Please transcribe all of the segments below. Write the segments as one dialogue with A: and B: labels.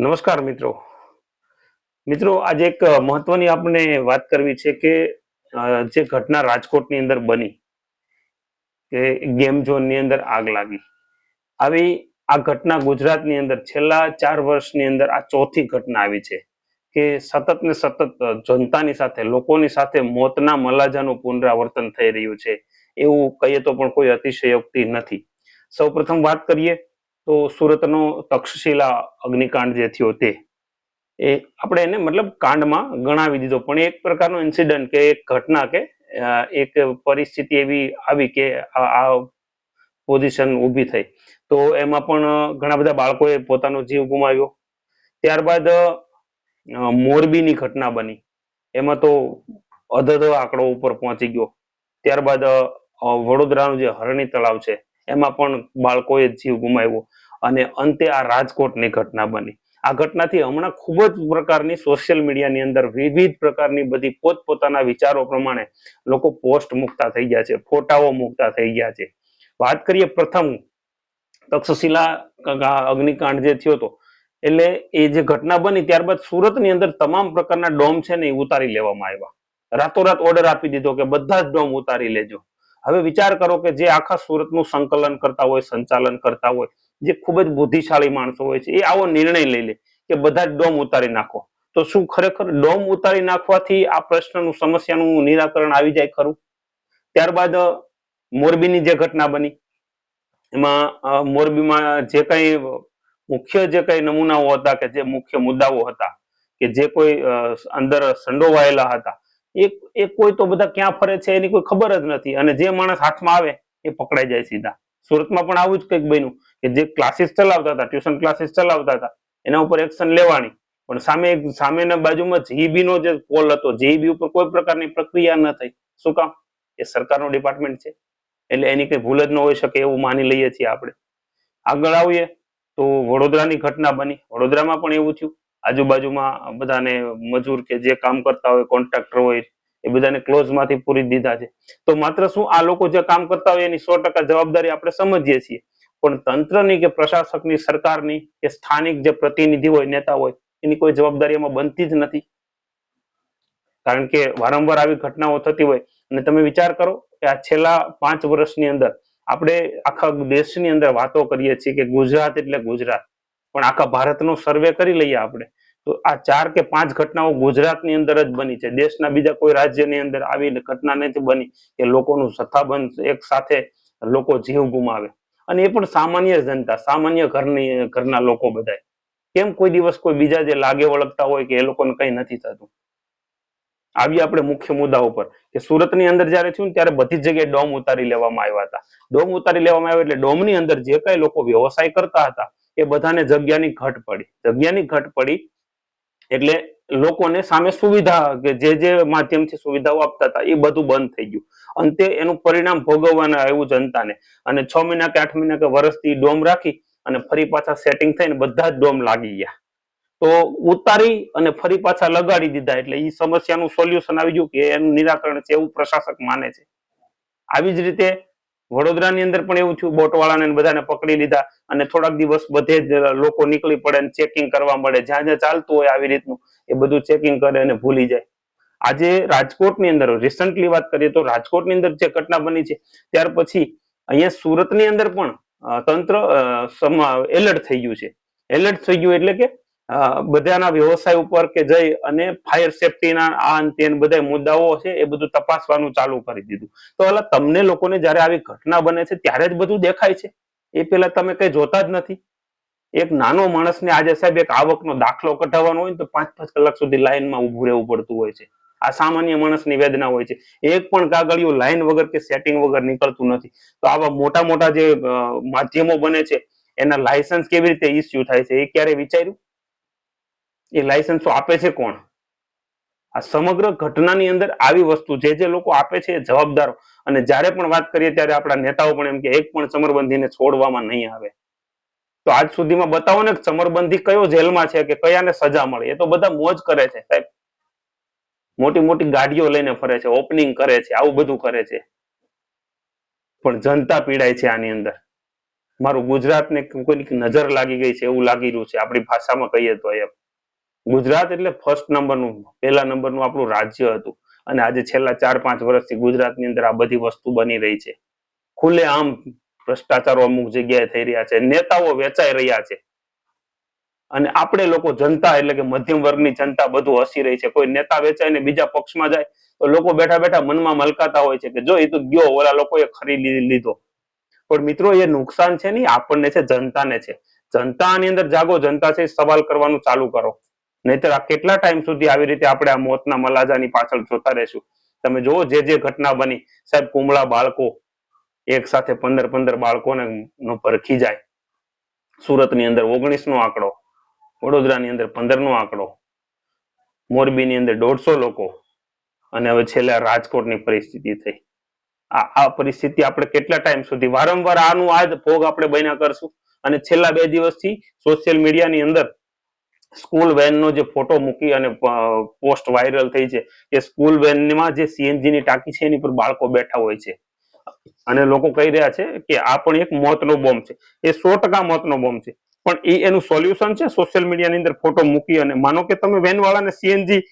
A: નમસ્કાર મિત્રો. મિત્રો, આજે એક મહત્વની આપણે વાત કરવી છે કે જે ઘટના રાજકોટની અંદર બની, કે ગેમ ઝોનની અંદર આગ લાગી. આવી આ ઘટના ગુજરાતની અંદર છેલ્લા ચાર વર્ષની અંદર આ ચોથી ઘટના આવી છે કે સતત ને સતત જનતાની સાથે, લોકોની સાથે મોતના મલાજાનું પુનરાવર્તન થઈ રહ્યું છે. એવું કહીએ તો પણ કોઈ અતિશયોક્તિ નથી. સૌપ્રથમ વાત કરીએ તો સુરતનો તક્ષશિલા અગ્નિકાંડ જે થયો તે, એ આપણે એને મતલબ કાંડમાં ગણાવી દીધો. પણ એક પ્રકારનો ઇન્સિડન્ટ કે એક ઘટના કે એક પરિસ્થિતિ એવી આવી કે આ પોઝિશન ઊભી થઈ. તો એમાં પણ ઘણા બધા બાળકોએ પોતાનો જીવ ગુમાવ્યો. ત્યારબાદ મોરબીની ઘટના બની. એમાં તો અધધ આંકડો ઉપર પહોંચી ગયો. ત્યારબાદ વડોદરાનું જે હરણી તળાવ છે, એમાં પણ બાળકોએ જીવ ગુમાવ્યો. અને અંતે આ રાજકોટની ઘટના બની. આ ઘટનાથી હમણાં ખૂબ જ પ્રકારની સોશિયલ મીડિયાની અંદર વિવિધ પ્રકારની બધી પોતપોતાના વિચારો પ્રમાણે લોકો પોસ્ટ મુકતા થઈ ગયા છે, ફોટાઓ મુકતા થઈ ગયા છે. વાત કરીએ પ્રથમ તક્ષશિલા અગ્નિકાંડ જે થયો હતો, એટલે એ જે ઘટના બની ત્યારબાદ સુરતની અંદર તમામ પ્રકારના ડોમ છે ને એ ઉતારી લેવામાં આવ્યા. રાતોરાત ઓર્ડર આપી દીધો કે બધા જ ડોમ ઉતારી લેજો. હવે વિચાર કરો કે જે આખા સુરતનું સંકલન કરતા હોય, સંચાલન કરતા હોય જે ખૂબ જ બુદ્ધિશાળી માણસો હોય છે, એ આવો નિર્ણય લઈ લે કે બધા ડોમ ઉતારી નાખો. તો શું ખરેખર ડોમ ઉતારી નાખવાથી આ પ્રશ્નનું, સમસ્યાનું નિરાકરણ આવી જાય ખરું? ત્યારબાદ મોરબીની જે ઘટના બની, એમાં મોરબીમાં જે કઈ, મુખ્ય જે કઈ નમૂનાઓ હતા કે જે મુખ્ય મુદ્દાઓ હતા કે જે કોઈ અંદર સંડોવાયેલા હતા, એ એ કોઈ તો બધા ક્યાં ફરે છે એની કોઈ ખબર જ નથી અને જે માણસ હાથમાં આવે એ પકડાઈ જાય સીધા. સુરતમાં પણ આવું જ કંઈક બન્યું કે જે ક્લાસીસ ચલાવતા હતા ટ્યુશન ક્લાસીસ ચલાવતા હતા, એના ઉપર એક્શન લેવાની. પણ સામે સામેના બાજુમાં જીઈબી નો જે કોલ હતો જીઈબી ઉપર કોઈ પ્રકારની પ્રક્રિયા ન થઈ. શું કામ? એ સરકારનું ડિપાર્ટમેન્ટ છે. એટલે એની કઈ ભૂલ જ ન હોઈ શકે એવું માની લઈએ છીએ આપણે. આગળ આવીએ તો વડોદરાની ઘટના બની. વડોદરામાં પણ એવું થયું. આજુબાજુમાં બધાને મજૂર કે જે કામ કરતા હોય કોન્ટ્રાક્ટર હોય એ બધાને ક્લોઝમાંથી પૂરી દીધા છે. તો માત્ર શું આ લોકો જે કામ કરતા હોય એની સો જવાબદારી આપણે સમજીએ છીએ. પણ તંત્રની કે પ્રશાસકની સરકારની કે સ્થાનિક જે પ્રતિનિધિ હોય, નેતા હોય, એની કોઈ જવાબદારી એમાં બનતી જ નથી. કારણ કે વારંવાર આવી ઘટનાઓ થતી હોય. અને તમે વિચાર કરો કે આ છેલ્લા પાંચ વર્ષની અંદર આપણે આખા દેશની અંદર વાતો કરીએ છીએ કે ગુજરાત એટલે ગુજરાત. પણ આખા ભારતનો સર્વે કરી લઈએ આપણે. તો આ ચાર કે પાંચ ઘટનાઓ ગુજરાતની અંદર જ બની છે. દેશના બીજા કોઈ રાજ્યની અંદર આવી ઘટના નથી બની કે લોકોનું જથ્થાબંધ એક સાથે લોકો જીવ ગુમાવે. અને એ પણ સામાન્ય જનતા, સામાન્ય ઘરની, ઘરના લોકો બધાય. કેમ કોઈ દિવસ કોઈ બીજા જે લાગે વળગતા હોય કે એ લોકોને કઈ નથી થતું? આવી આપણે મુખ્ય મુદ્દા ઉપર કે સુરતની અંદર જ્યારે થયું ત્યારે બધી જગ્યાએ ડોમ ઉતારી લેવામાં આવ્યા હતા. ડોમ ઉતારી લેવામાં આવ્યા એટલે ડોમની અંદર જે કઈ લોકો વ્યવસાય કરતા હતા એ બધાને જગ્યાની ઘટ પડી. જગ્યાની ઘટ પડી એટલે લોકોને સામે સુવિધા કે જે જે માધ્યમથી સુવિધાઓ આપતા હતા, એ બધું બંધ થઈ ગયું. અંતે એનું પરિણામ ભોગવવાના આવ્યું જનતાને. અને છ મહિના કે આઠ મહિના કે વર્ષથી ડોમ રાખી અને ફરી પાછા સેટિંગ થઈને બધા જ ડોમ લાગી ગયા. તો ઉતારી અને ફરી પાછા લગાડી દીધા એટલે એ સમસ્યાનું સોલ્યુશન આવી ગયું કે એનું નિરાકરણ છે એવું પ્રશાસક માને છે. આવી જ રીતે વડોદરાની અંદર પણ એવું થયું, બોટવાળાને બધાને પકડી લીધા અને થોડાક દિવસ બધે જ લોકો નીકળી પડે અને ચેકિંગ કરવા મળે. જ્યાં જ્યાં ચાલતું હોય આવી રીતનું, એ બધું ચેકિંગ કરે અને ભૂલી જાય. આજે રાજકોટની અંદર રિસન્ટલી વાત કરીએ તો રાજકોટની અંદર જે ઘટના બની છે, ત્યાર પછી અહીંયા સુરતની અંદર પણ તંત્ર એલર્ટ થઈ ગયું છે. એલર્ટ થઈ ગયું એટલે કે બધાના વ્યવસાય ઉપર કે જઈ અને ફાયર સેફટીના આ અંતે બધા મુદ્દાઓ છે એ બધું તપાસવાનું ચાલુ કરી દીધું. તો અલા, તમને લોકોને જ્યારે આવી ઘટના બને છે, ત્યારે જ બધું દેખાય છે? એ પેલા તમે કઈ જોતા જ નથી? એક નાનો માણસને આજે સાહેબ એક આવકનો દાખલો કઢાવવાનો હોય તો પાંચ પાંચ કલાક સુધી લાઈનમાં ઊભું રહેવું પડતું હોય છે. આ સામાન્ય માણસની વેદના હોય છે. એક પણ કાગળિયું લાઈન વગર કે સેટિંગ વગર નીકળતું નથી. તો આવા મોટા મોટા જે માધ્યમો બને છે, એના લાયસન્સ કેવી રીતે ઇસ્યુ થાય છે, એ ક્યારે વિચાર્યું? એ લાયસન્સો આપે છે કોણ? આ સમગ્ર ઘટનાની અંદર આવી વસ્તુ જે જે લોકો આપે છે એ જવાબદારો. અને જ્યારે પણ વાત કરીએ ત્યારે આપણા નેતાઓ પણ એમ કે એક પણ ચમરબંધીને છોડવામાં નહીં આવે. તો આજ સુધીમાં બતાવો ને ચમરબંધી કયો જેલમાં છે કે કયાને સજા મળે? એ તો બધા મોજ કરે છે, સાહેબ. મોટી મોટી ગાડીઓ લઈને ફરે છે ઓપનિંગ કરે છે, આવું બધું કરે છે. પણ જનતા પીડાય છે આની અંદર. મારું ગુજરાતને કોઈની નજર લાગી ગઈ છે, એવું લાગી રહ્યું છે આપણી ભાષામાં કહીએ તો એમ. ગુજરાત એટલે ફર્સ્ટ નંબરનું, પહેલા નંબરનું આપણું રાજ્ય હતું. અને આજે છેલ્લા ચાર, પાંચ વર્ષથી ગુજરાતની અંદર આ બધી વસ્તુ બની રહી છે. ખુલ્લે આમ ભ્રષ્ટાચારો અમુક જગ્યાએ થઈ રહ્યા છે. નેતાઓ વેચાઈ રહ્યા છે. અને આપણે લોકો જનતા એટલે કે મધ્યમ વર્ગની જનતા બધું હસી રહી છે. કોઈ નેતા વેચાઈને બીજા પક્ષમાં જાય, તો લોકો બેઠા બેઠા મનમાં મલકાતા હોય છે કે જો એ તો ગયો, ઓલા લોકોએ ખરીદી લીધો. પણ મિત્રો, એ નુકસાન છે નહીં, આપણને છે, જનતાને છે. જનતાની અંદર જાગો, જનતા છે, સવાલ કરવાનું ચાલુ કરો. નહીતર આ કેટલા ટાઈમ સુધી આવી રીતે આપણે આ મોતના મલાજાની પાછળ જોતા રહેશું? તમે જુઓ જે જે ઘટના બની. સાહેબ કુમળા બાળકો એક સાથે પંદર પંદર બાળકોને નો પરખી જાય. સુરતની અંદર ઓગણીસ નો આંકડો, વડોદરાની અંદર પંદર નો આંકડો, મોરબીની અંદર દોઢસો લોકો અને હવે છેલ્લે રાજકોટની પરિસ્થિતિ થઈ. આ આ પરિસ્થિતિ આપણે કેટલા ટાઈમ સુધી? વારંવાર આનું આ ભોગ આપણે બન્યા કરશું. અને છેલ્લા બે દિવસથી સોશિયલ મીડિયાની અંદર સ્કૂલ વેનનો જે ફોટો મૂકી અને પોસ્ટ વાયરલ થઈ છે કે સ્કૂલ વેનમાં જે સીએનજી ની ટાંકી છે, એની પર બાળકો બેઠા હોય છે. અને લોકો કહી રહ્યા છે કે આ પણ એક મોતનો બોમ્બ છે. એ સો ટકા મોતનો બોમ્બ છે. પણ એ એનું સોલ્યુશન છે, સોશિયલ મીડિયાની અંદર ફોટો મૂકી અને માનો કે તમે વેનવાળાને સીએનજી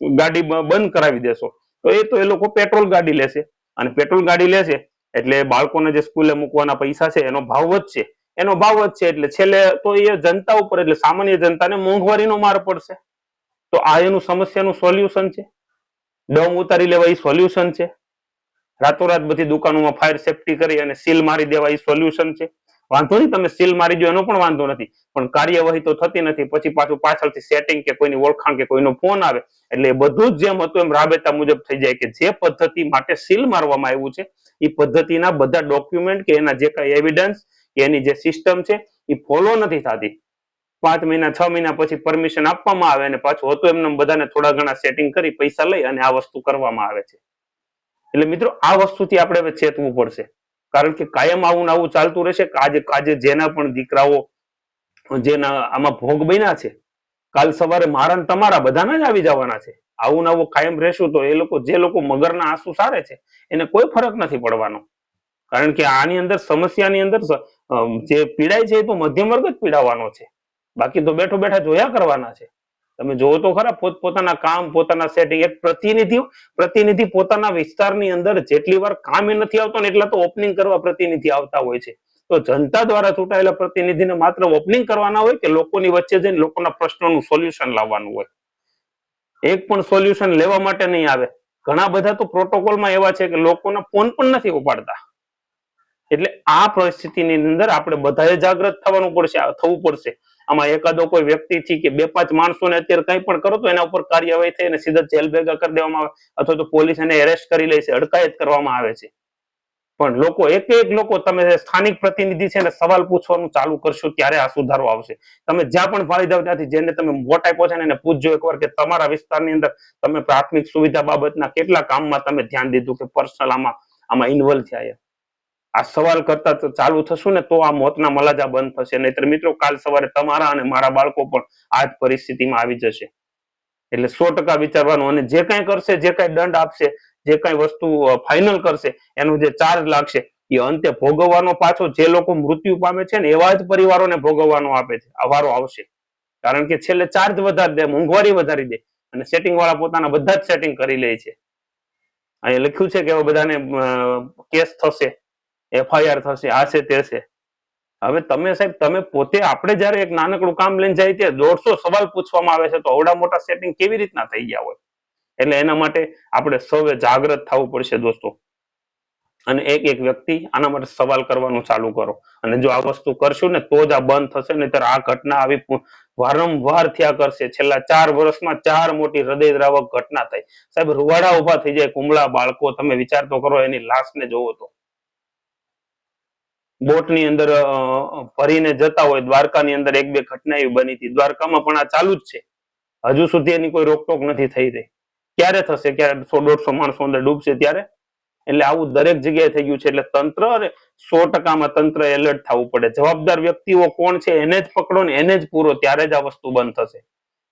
A: ગાડી બંધ કરાવી દેશો, તો એ તો એ લોકો પેટ્રોલ ગાડી લેશે. અને પેટ્રોલ ગાડી લેશે એટલે બાળકોને જે સ્કૂલે મૂકવાના પૈસા છે, એનો ભાવ વધશે. એનો ભાવ વધશે એટલે છેલ્લે તો એ જનતા ઉપર, એટલે સામાન્ય જનતાને મોંઘવારીનો માર પડશે. તો આ એનું સમસ્યાનું સોલ્યુશન છે. દમ ઉતારી લેવા એ સોલ્યુશન છે. રાતોરાત બધી દુકાનોમાં ફાયર સેફટી કરી અને સીલ મારી દેવા એ સોલ્યુશન છે. વાંધો નહીં, તમે સીલ મારી દો, એનો પણ વાંધો નથી. પણ કાર્યવાહી તો થતી નથી. પછી પાછું પાછળથી સેટિંગ કે કોઈની ઓળખાણ કે કોઈનો ફોન આવે, એટલે બધું જ જેમ હતું એમ રાબેતા મુજબ થઈ જાય કે જે પદ્ધતિ માટે સીલ મારવામાં આવ્યું છે, એ પદ્ધતિના બધા ડોક્યુમેન્ટ કે એના જે કઈ એવિડન્સ એની જે સિસ્ટમ છે, એ ફોલો નથી થતી. પાંચ મહિના, છ મહિના પછી પરમિશન આપવામાં આવે અને પાછું હતું એમને બધાને થોડા ઘણા સેટિંગ કરી, પૈસા લઈ અને આ વસ્તુ કરવામાં આવે છે. એટલે મિત્રો, આ વસ્તુથી આપણે હવે ચેતવું પડશે. કારણ કે કાયમ આવું આવું ચાલતું રહેશે. આજે આજે જેના પણ દીકરાઓ, જેના આમાં ભોગ બન્યા છે, કાલ સવારે મારા તમારા બધાના જ આવી જવાના છે. આવું ને આવું કાયમ રહેશું તો એ લોકો, જે લોકો મગરના આંસુ સારે છે, એને કોઈ ફરક નથી પડવાનો. કારણ કે આની અંદર સમસ્યાની અંદર જે પીડાય છે એ તો મધ્યમ વર્ગ જ પીડાવાનો છે. બાકી તો બેઠો બેઠા જોયા કરવાના છે. તમે જોવો તો ખરા, પોતપોતાના કામ, પોતાના સેટિંગ એક પ્રતિનિધિ પ્રતિનિધિ પોતાના વિસ્તારની અંદર જેટલી વાર કામે નથી આવતો ને એટલા તો ઓપનિંગ કરવા પ્રતિનિધિ આવતા હોય છે. તો જનતા દ્વારા ચૂંટાયેલા પ્રતિનિધિને માત્ર ઓપનિંગ કરવાના હોય કે લોકોની વચ્ચે જઈને લોકોના પ્રશ્નોનું સોલ્યુશન લાવવાનું હોય? એક પણ સોલ્યુશન લેવા માટે નહીં આવે. ઘણા બધા તો પ્રોટોકોલમાં એવા છે કે લોકોના ફોન પણ નથી ઉપાડતા. એટલે આ પરિસ્થિતિની અંદર આપણે બધાએ જાગૃત થવાનું પડશે થવું પડશે. આમાં એકાદો કોઈ વ્યક્તિથી કે બે પાંચ માણસોને અત્યારે કંઈ પણ કરો તો એના ઉપર કાર્યવાહી થઈ અને સીધા જેલ ભેગા કરી દેવામાં આવે અથવા તો પોલીસ એને એરેસ્ટ કરી લે છે અટકાયત કરવામાં આવે છે. પણ લોકો, એક એક લોકો તમે સ્થાનિક પ્રતિનિધિ છે ને સવાલ પૂછવાનું ચાલુ કરશો ત્યારે આ સુધારો આવશે. તમે જ્યાં પણ ફાળી જાવ ત્યાંથી જેને તમે વોટ આપ્યો છે એને પૂછજો એકવાર કે તમારા વિસ્તારની અંદર તમે પ્રાથમિક સુવિધા બાબતના કેટલા કામમાં તમે ધ્યાન દીધું કે પર્સનલ આમાં આમાં ઇન્વોલ્વ થયા આ સવાલ કરતા ચાલુ થશું ને તો આ મોતના મલાજા બંધ થશે. નહીતર મિત્રો, કાલ સવારે તમારા અને મારા બાળકો પણ આ જ પરિસ્થિતિમાં આવી જશે. એટલે સો વિચારવાનું અને જે કાંઈ કરશે, જે કાંઈ દંડ આપશે, જે કાંઈ વસ્તુ ફાઇનલ કરશે, એનો જે ચાર્જ લાગશે, એ અંતે ભોગવવાનો પાછો જે લોકો મૃત્યુ પામે છે ને એવા જ પરિવારોને ભોગવવાનો આપે છે. અવારો આવશે. કારણ કે છેલ્લે ચાર્જ વધારી દે, મોંઘવારી વધારી દે અને સેટિંગ વાળા પોતાના બધા જ સેટિંગ કરી લે છે. અહીંયા લખ્યું છે કે હવે બધાને કેસ થશે. એફઆઈઆર થશે, આ છે, તે છે. હવે તમે સાહેબ, તમે પોતે આપણે જયારે એક નાનકડું કામ લઈને જાય ત્યાં દોઢસો સવાલ પૂછવામાં આવે છે, તો અવડા મોટા સેટિંગ કેવી રીતના થઈ ગયા હોય? એટલે એના માટે આપણે સૌએ જાગૃત થવું પડશે દોસ્તો. અને એક એક વ્યક્તિ આના માટે સવાલ કરવાનું ચાલુ કરો. અને જો આ વસ્તુ કરશું ને, તો જ આ બંધ થશે, નહીતર આ ઘટના આવી વારંવાર થયા કરશે. છેલ્લા ચાર વર્ષમાં ચાર મોટી હૃદયદ્રાવક ઘટના થઈ. સાહેબ, રૂવાડા ઊભા થઈ જાય કુમળા બાળકો. તમે વિચાર તો કરો, એની લાશને જોવો તો. બોટની અંદર ફરીને જતા હોય, દ્વારકાની અંદર એક બે ઘટના એવી બની હતી. દ્વારકામાં પણ આ ચાલુ જ છે. હજુ સુધી એની કોઈ રોકટોક નથી થઈ રહી. ક્યારે થશે? ક્યારે સો, દોઢસો માણસો અંદર ડૂબશે ત્યારે? એટલે આવું દરેક જગ્યાએ થઈ ગયું છે. એટલે તંત્ર અને સો ટકામાં તંત્ર એલર્ટ થવું પડે. જવાબદાર વ્યક્તિઓ કોણ છે, એને જ પકડો ને એને જ પૂરો, ત્યારે જ આ વસ્તુ બંધ થશે.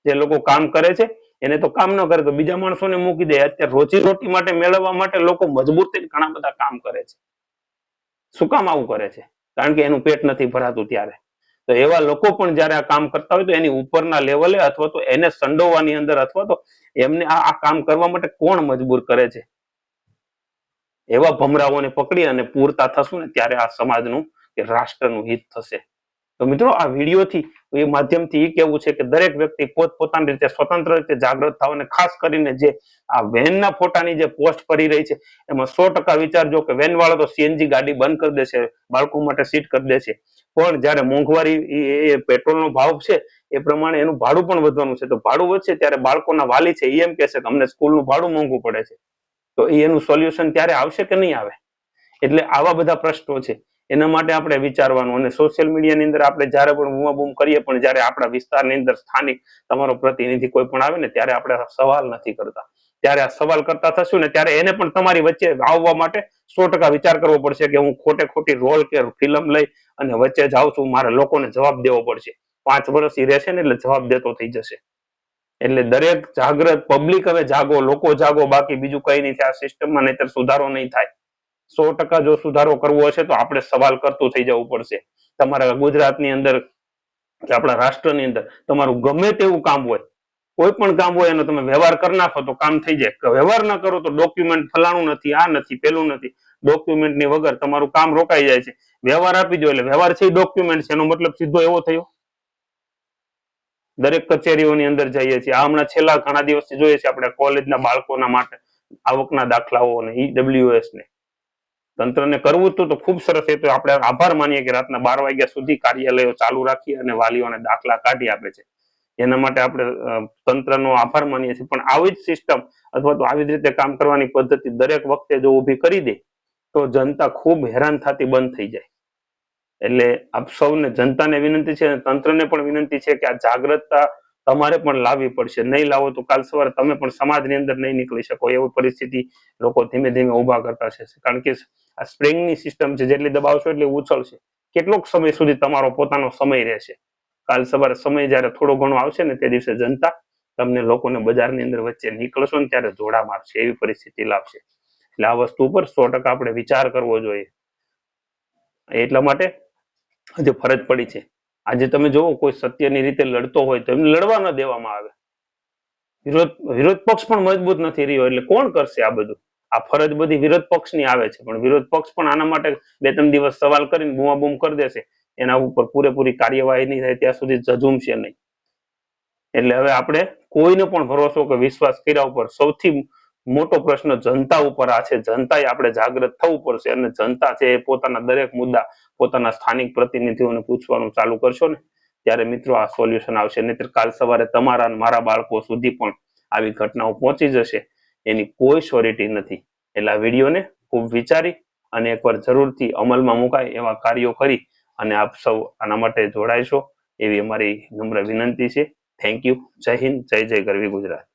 A: જે લોકો કામ કરે છે, એને તો કામ ન કરે, તો બીજા માણસોને મૂકી દે. અત્યારે રોજી રોટી માટે મેળવવા માટે લોકો મજબૂત થઈને ઘણા બધા કામ કરે છે. શું કામ આવું કરે છે? કારણ કે એનું પેટ નથી ભરાતું ત્યારે. તો એવા લોકો પણ જ્યારે આ કામ કરતા હોય તો એની ઉપરના લેવલે અથવા તો એને સંડોવાની અંદર અથવા તો એમને આ કામ કરવા માટે કોણ મજબૂર કરે છે? એવા ભમરાઓને પકડી અને પૂરતા થશું ને ત્યારે આ સમાજનું કે રાષ્ટ્રનું હિત થશે. તો મિત્રો આ વિડીયોથી એ માધ્યમથી એ કેવું છે કે દરેક વ્યક્તિ પોતપોતાની રીતે સ્વતંત્ર રીતે જાગૃત થાવ અને ખાસ કરીને જે આ વેનના ફોટાની જે પોસ્ટ કરી રહી છે, એમાં સો ટકા વિચારજો કે વેન વાળો તો સીએનજી ગાડી બંધ કરી દેશે, બાળકો માટે સીટ કરી દેશે. પણ જ્યારે મોંઘવારી એ પેટ્રોલનો ભાવ છે, એ પ્રમાણે એનું ભાડું પણ વધવાનું છે. તો ભાડું વધશે ત્યારે બાળકોના વાલી છે એ એમ કહેશે કે અમને સ્કૂલનું ભાડું મોંઘું પડે છે. તો એનું સોલ્યુશન ત્યારે આવશે કે નહીં આવે? એટલે આવા બધા પ્રશ્નો છે. એના માટે આપણે વિચારવાનું અને સોશિયલ મીડિયાની અંદર આપણે જ્યારે પણ બૂમાબૂમ કરીએ પણ જ્યારે આપણા વિસ્તારની અંદર સ્થાનિક તમારો પ્રતિનિધિ કોઈ પણ આવે ને ત્યારે આપણે સવાલ નથી કરતા. ત્યારે આ સવાલ કરતા થશું ને ત્યારે એને પણ તમારી વચ્ચે આવવા માટે સો વિચાર કરવો પડશે કે હું ખોટે ખોટી રોલ કે ફિલ્મ લઈ અને વચ્ચે જાઉં છું, મારે લોકોને જવાબ દેવો પડશે. પાંચ વર્ષ ઈ રહેશે ને એટલે જવાબ દેતો થઈ જશે. એટલે દરેક જાગ્રત પબ્લિક હવે જાગો, લોકો જાગો, બાકી બીજું કઈ નહીં થાય, આ સિસ્ટમમાં નહીતર સુધારો નહીં થાય. સો ટકા જો સુધારો કરવો હશે તો આપણે સવાલ કરતું થઈ જવું પડશે. તમારા ગુજરાતની અંદર આપણા રાષ્ટ્રની અંદર તમારું ગમે તેવું કામ હોય, કોઈ પણ કામ હોય એનો તમે વ્યવહાર કરી નાખો તો કામ થઈ જાય. વ્યવહાર ના કરો તો ડોક્યુમેન્ટ ફલાણું નથી, આ નથી, પેલું નથી. ડોક્યુમેન્ટની વગર તમારું કામ રોકાઈ જાય છે. વ્યવહાર આપી દો એટલે વ્યવહાર છે ડોક્યુમેન્ટ છે, એનો મતલબ સીધો એવો થયો. દરેક કચેરીઓની અંદર જઈએ છીએ. આ હમણાં છેલ્લા ઘણા દિવસથી જોઈએ છીએ આપણે કોલેજના બાળકોના માટે આવકના દાખલાઓ અને ઈડબ્લ્યુએસ ને. તંત્રને કરવું તો ખૂબ સરસ એ તો આપણે આભાર માનીએ કે રાતના બાર વાગ્યા સુધી કાર્યાલયો ચાલુ રાખી અને વાલીઓને દાખલા કાઢી આપે છે. એના માટે આપણે તંત્રનો આભાર માનીએ છીએ. પણ આવી જ સિસ્ટમ અથવા તો આવી જ રીતે કામ કરવાની પદ્ધતિ દરેક વખતે જો ઊભી કરી દે, તો જનતા ખૂબ હેરાન થતી બંધ થઈ જાય. એટલે આપ સૌને જનતાને વિનંતી છે અને તંત્રને પણ વિનંતી છે કે આ જાગૃતતા તમારે પણ લાવવી પડશે. નહીં લાવો તો કાલ સવારે તમે પણ સમાજની અંદર નહીં નીકળી શકો. એવી પરિસ્થિતિ લોકો ધીમે ધીમે ઊભા કરતા છે. કારણ કે આ સ્પ્રિંગની સિસ્ટમ છે, જેટલી દબાવશો એટલી ઉછળશે. કેટલોક સમય સુધી તમારો પોતાનો સમય રહેશે. કાલ સવારે સમય જ્યારે થોડો ઘણો આવશે ને તે દિવસે જનતા તમને લોકોને બજારની અંદર વચ્ચે નીકળશો ને ત્યારે જોડા મારશે, એવી પરિસ્થિતિ લાવશે. એટલે આ વસ્તુ ઉપર સો ટકા આપણે વિચાર કરવો જોઈએ. એટલા માટે જે ફરજ પડી છે. આજે તમે જોવો, કોઈ સત્યની રીતે લડતો હોય તો એમને લડવા ન દેવામાં આવે. વિરોધ વિરોધ પક્ષ પણ મજબૂત નથી રહ્યો, એટલે કોણ કરશે આ બધું? આ ફરજ બધી વિરોધ પક્ષની આવે છે, પણ વિરોધ પક્ષ પણ આના માટે બે ત્રણ દિવસ સવાલ કરીને બૂમાબૂમ કરી દેશે. એના ઉપર પૂરેપૂરી કાર્યવાહી નહીં થાય, ત્યાં સુધી ઝઝૂમશે નહીં. એટલે હવે આપણે કોઈને પણ ભરોસો કે વિશ્વાસ કર્યા ઉપર સૌથી મોટો પ્રશ્ન જનતા ઉપર આ છે. જનતાએ આપણે જાગૃત થવું પડશે અને જનતા છે એ પોતાના દરેક મુદ્દા પોતાના સ્થાનિક પ્રતિનિધિઓને પૂછવાનું ચાલુ કરશો ને, ત્યારે મિત્રો આ સોલ્યુશન આવશે. નહીતર કાલ સવારે તમારા મારા બાળકો સુધી પણ આવી ઘટનાઓ પહોંચી જશે. એની કોઈ શ્યોરિટી નથી. એટલે આ વિડીયોને ખૂબ વિચારી અને એકવાર જરૂરથી અમલમાં મુકાય એવા કાર્યો કરી અને આપ સૌ આના માટે જોડાઈશો એવી અમારી નમ્ર વિનંતી છે. થેન્ક યુ જય હિન્દ. જય જય ગરવી ગુજરાત.